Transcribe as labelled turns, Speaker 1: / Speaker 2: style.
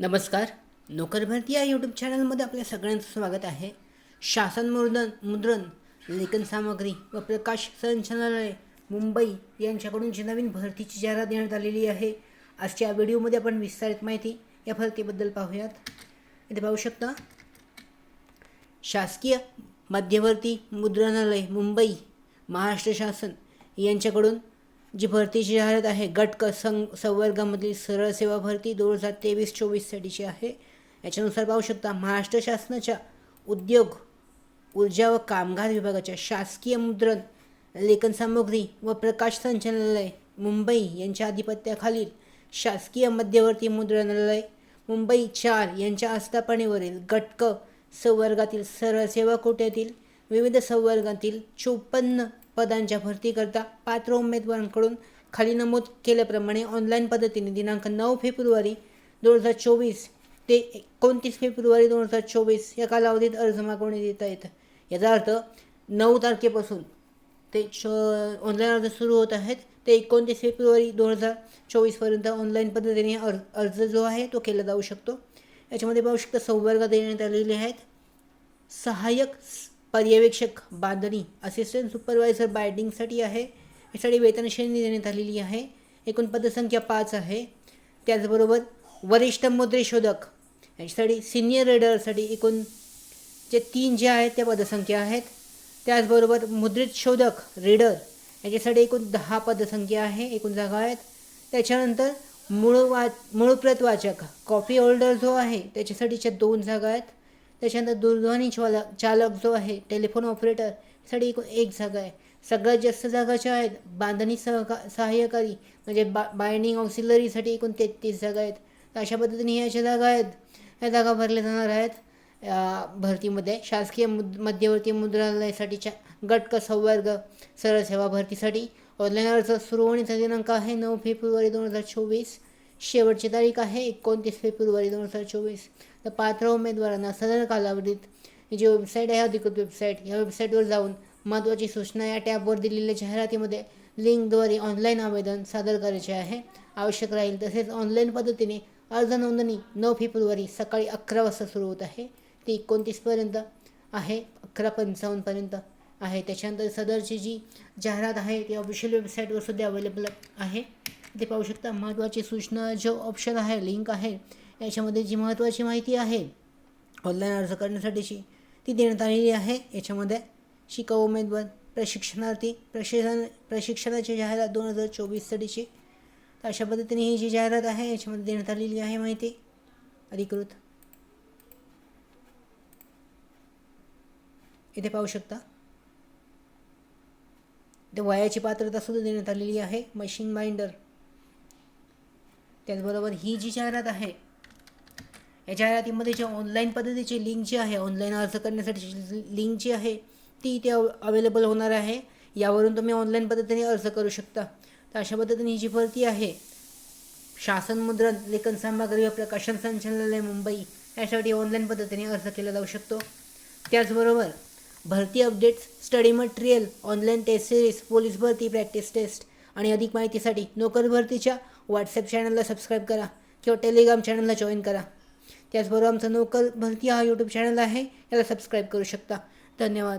Speaker 1: नमस्कार. नोकर भरती या यूट्यूब चॅनलमध्ये आपल्या सगळ्यांचं स्वागत आहे. शासन मुद्रण मुद्रण लेखन सामग्री व प्रकाश संचालनालय मुंबई यांच्याकडून जी नवीन भरतीची जाहिरात देण्यात आलेली आहे. आजच्या व्हिडिओमध्ये आपण विस्तारित माहिती या भरतीबद्दल पाहूयात. इथे पाहू शकता शासकीय मध्यवर्ती मुद्रणालय मुंबई महाराष्ट्र शासन यांच्याकडून जी भरतीची जाहिरात आहे गट क सं संवर्गामधील सरळ सेवा भरती दोन हजार तेवीस चोवीससाठीची आहे. याच्यानुसार पाहू शकता महाराष्ट्र शासनाच्या उद्योग ऊर्जा व कामगार विभागाच्या शासकीय मुद्रण लेखन सामग्री व प्रकाश संचालनालय मुंबई यांच्या आधिपत्याखालील शासकीय मध्यवर्ती मुद्रणालय मुंबई चार यांच्या आस्थापनेवरील गटक संवर्गातील सरळ सेवा कोट्यातील विविध संवर्गातील चोपन्न पदांच्या भरतीकरता पात्र उमेदवारांकडून खाली नमूद केल्याप्रमाणे ऑनलाईन पद्धतीने दिनांक नऊ फेब्रुवारी दोन हजार चोवीस ते एकोणतीस फेब्रुवारी दोन हजार चोवीस या कालावधीत अर्ज मागवण्यात देता येतं याचा अर्थ नऊ तारखेपासून ते च ऑनलाईन अर्ज सुरू होत आहेत. ते एकोणतीस फेब्रुवारी दोन हजार चोवीसपर्यंत ऑनलाईन पद्धतीने अर्ज अर्ज जो आहे तो केला जाऊ शकतो. याच्यामध्ये पाहू शकता संवर्ग देण्यात आलेले आहेत. सहाय्यक पर्यवेक्षक बांधणी असिस्टंट सुपरवायझर बायडिंगसाठी आहे. यासाठी वेतन श्रेणी देण्यात आलेली आहे. एकूण पदसंख्या पाच आहे. त्याचबरोबर वरिष्ठ मुद्रेशोधक याच्यासाठी सिनियर रेडरसाठी एकूण जे तीन जे आहेत त्या पदसंख्या आहेत. त्याचबरोबर मुद्रित शोधक रीडर याच्यासाठी एकूण दहा पदसंख्या आहे. एकूण जागा आहेत. त्याच्यानंतर मूळ वा मूळ प्रत वाचक कॉपी होल्डर जो आहे त्याच्यासाठीच्या दोन जागा आहेत. त्याच्यानंतर दूरध्वनी चालक चालक जो आहे टेलिफोन ऑपरेटरसाठी एकूण एक जागा आहे. सगळ्यात जास्त जागा ज्या आहेत बांधणी सहका सहाय्यकारी म्हणजे बा बायंडिंग ऑक्सिलरीसाठी एकूण तेहतीस जागा आहेत. तर अशा पद्धतीने ह्या ज्या जागा आहेत ह्या जागा भरल्या जाणार आहेत भरतीमध्ये. शासकीय मुद मध्यवर्ती मुद्रालयासाठीच्या गटक संवर्ग सरळ सेवा भरतीसाठी. ऑनलाईन अर्ज सुरू होण्याचा दिनांक आहे नऊ फेब्रुवारी दोन हजार चोवीस. शेवटची तारीख आहे एकोणतीस फेब्रुवारी दोन हजार चोवीस. तर पात्र उमेदवारांना सदर कालावधीत जी वेबसाईट आहे अधिकृत वेबसाईट या वेबसाईटवर जाऊन महत्त्वाची सूचना या टॅबवर दिलेल्या जाहिरातीमध्ये लिंकद्वारे ऑनलाईन आवेदन सादर करायचे आहे. आवश्यक राहील तसेच ऑनलाईन पद्धतीने अर्ज नोंदणी नऊ फेब्रुवारी सकाळी अकरा वाजता सुरू होत आहे. ती एकोणतीसपर्यंत आहे अकरा पंचावन्नपर्यंत आहे. त्याच्यानंतर सदरची जी जाहिरात आहे ती ऑफिशियल वेबसाईटवर सुद्धा अवेलेबल आहे. ते पाहू शकता. महत्त्वाची सूचना जो ऑप्शन आहे लिंक आहे याच्यामध्ये जी महत्त्वाची माहिती आहे ऑनलाईन अर्ज करण्यासाठीची ती देण्यात आलेली आहे. याच्यामध्ये शिकाऊ उमेदवार प्रशिक्षणार्थी प्रशिक्षण प्रशिक्षणाची जाहिरात दोन हजार चोवीससाठीची तर अशा पद्धतीने ही जी जाहिरात आहे याच्यामध्ये देण्यात आलेली आहे माहिती. अधिकृत. इथे पाहू शकता. इथे वयाची पात्रता सुद्धा देण्यात आलेली आहे. मशीन बाइंडर त्याचबरोबर ही जी जाहिरात आहे या जाहिरातीमध्ये जे ऑनलाईन पद्धतीची लिंक जी आहे ऑनलाईन अर्ज करण्यासाठी लिंक जी आहे ती इथे अवेलेबल होणार आहे. यावरून तुम्ही ऑनलाईन पद्धतीने अर्ज करू शकता. तर अशा पद्धतीने ही जी भरती आहे शासन मुद्रण लेखन सामग्री व प्रकाशन संचालनालय मुंबई यासाठी ऑनलाईन पद्धतीने अर्ज केला जाऊ शकतो. त्याचबरोबर भरती updates study material online test series police भरती प्रॅक्टिस टेस्ट आणि अधिक माहितीसाठी नोकर भरतीच्या व्हॉट्सअप चॅनलला सबस्क्राईब करा किंवा टेलिग्राम चॅनलला जॉईन करा. त्याचबरोबर आमचं नोकर भरती हा यूट्यूब चॅनल आहे याला सबस्क्राईब करू शकता. धन्यवाद.